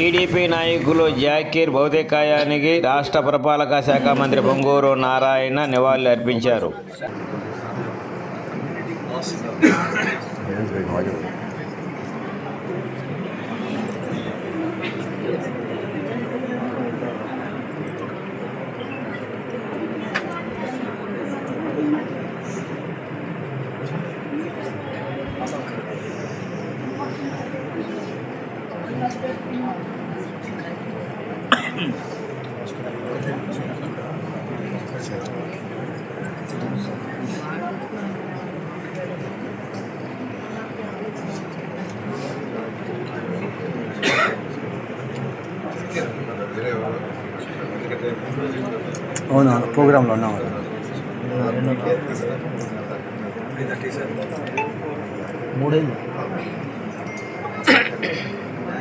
TDP నాయకులు జాకీర్ భౌతికాయానికి రాష్ట్ర పురపాలక శాఖ మంత్రి పొంగూరు నారాయణ నివాళులు అర్పించారు. అవునవును ప్రోగ్రాంలో ఉన్నాం మూడేళ్ళు.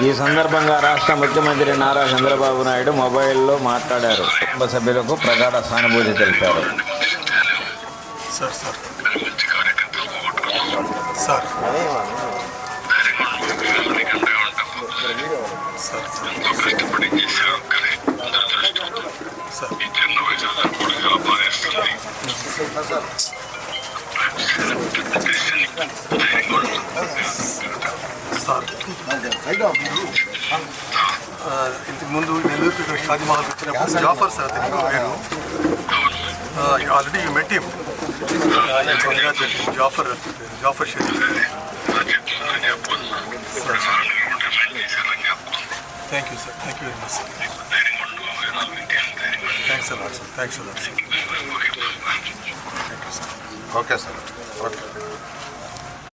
ఈ సందర్భంగా రాష్ట్ర ముఖ్యమంత్రి నారా చంద్రబాబు నాయుడు మొబైల్లో మాట్లాడారు. కుటుంబ సభ్యులకు ప్రగాఢ సానుభూతి తెలిపారు. Sir sir. Sir. Sir sir. Sir. ఆ, ఇంతకు ముందు నెల్లూరు ఇక్కడ షాదీ మహల్ వచ్చినప్పుడు జాఫర్ సార్ అతని పేరు already you met him Jafar Jafar Sharif thank you sir thank you very much sir thanks a lot sir thanks a lot sir thank you sir okay sir okay